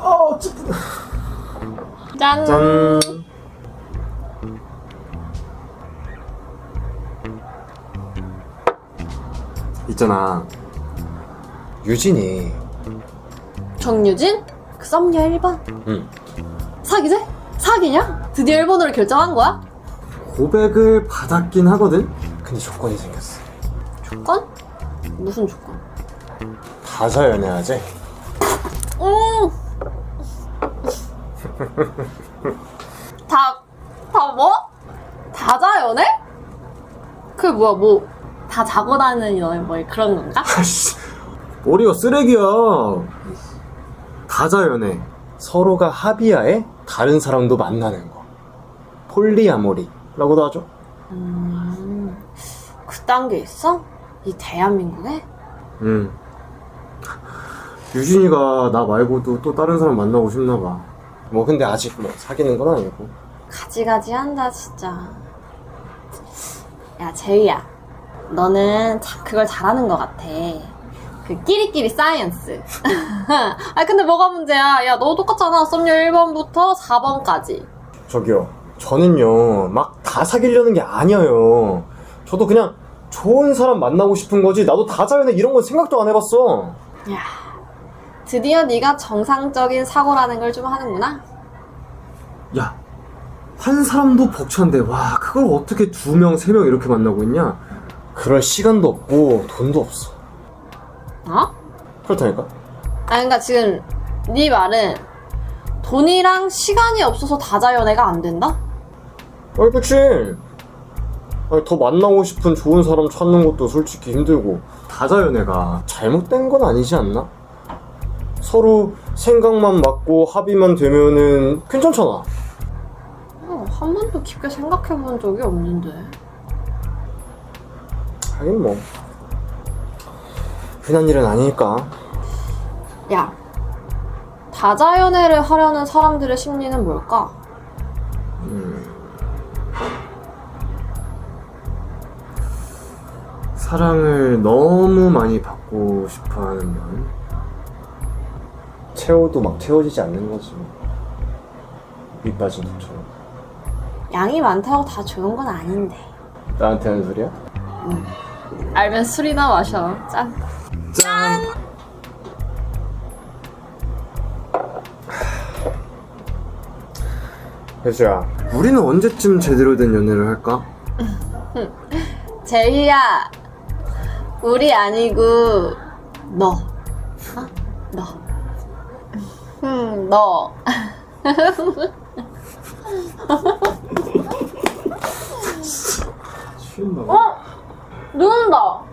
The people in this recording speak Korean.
어, 찌뿌. 짠. 짠. 있잖아. 유진이. 정유진? 그 썸녀 1번? 응. 사귀재? 사귀냐? 드디어 일본어를 결정한 거야? 고백을 받았긴 하거든. 근데 조건이 생겼어. 조건? 무슨 조건? 다자 연애하지. 음. 다, 다 뭐? 다 자 연애? 그게 뭐야, 뭐, 다 자고 다니는 연애 뭐 그런 건가? 아씨, 머리가 쓰레기야. 다자 연애. 서로가 합의하에 다른 사람도 만나는 거. 폴리아모리라고도 하죠. 음, 그딴 게 있어? 이 대한민국에? 응. 유진이가 나 말고도 또 다른 사람 만나고 싶나 봐. 뭐 근데 아직 뭐 사귀는 건 아니고. 가지가지 한다, 진짜. 야, 제이야. 너는 참 그걸 잘하는 것 같아. 그 끼리끼리 사이언스. 아, 근데 뭐가 문제야? 야, 너 똑같잖아. 썸녀 1번부터 4번까지. 저기요. 저는요, 막 다 사귀려는 게 아니에요. 저도 그냥 좋은 사람 만나고 싶은 거지. 나도 다자 연애 이런 건 생각도 안 해봤어. 야, 드디어 네가 정상적인 사고라는 걸 좀 하는구나. 야, 한 사람도 벅찬데, 와, 그걸 어떻게 두 명, 세 명 이렇게 만나고 있냐? 그럴 시간도 없고, 돈도 없어. 어? 그렇다니까? 아, 그러니까 지금 네 말은 돈이랑 시간이 없어서 다자연애가 안 된다? 아니, 그치. 아니, 더 만나고 싶은 좋은 사람 찾는 것도 솔직히 힘들고. 다자연애가 잘못된 건 아니지 않나? 서로 생각만 맞고 합의만 되면은 괜찮잖아. 어, 한 번도 깊게 생각해 본 적이 없는데. 하긴 뭐. 흔한 일은 아니니까. 야, 다자연애를 하려는 사람들의 심리는 뭘까? 사랑을 너무 많이 받고 싶어 하는 마음? 채워도 막 채워지지 않는 거지. 밑 빠진 것처럼. 양이 많다고 다 좋은 건 아닌데. 나한테 하는 소리야? 알면 술이나 마셔. 짠. 짠! 혜수야, 우리는 언제쯤 제대로 된 연애를 할까? 제이야, 우리 아니고 너. 어? 너. 음, 너. 어? 누운다.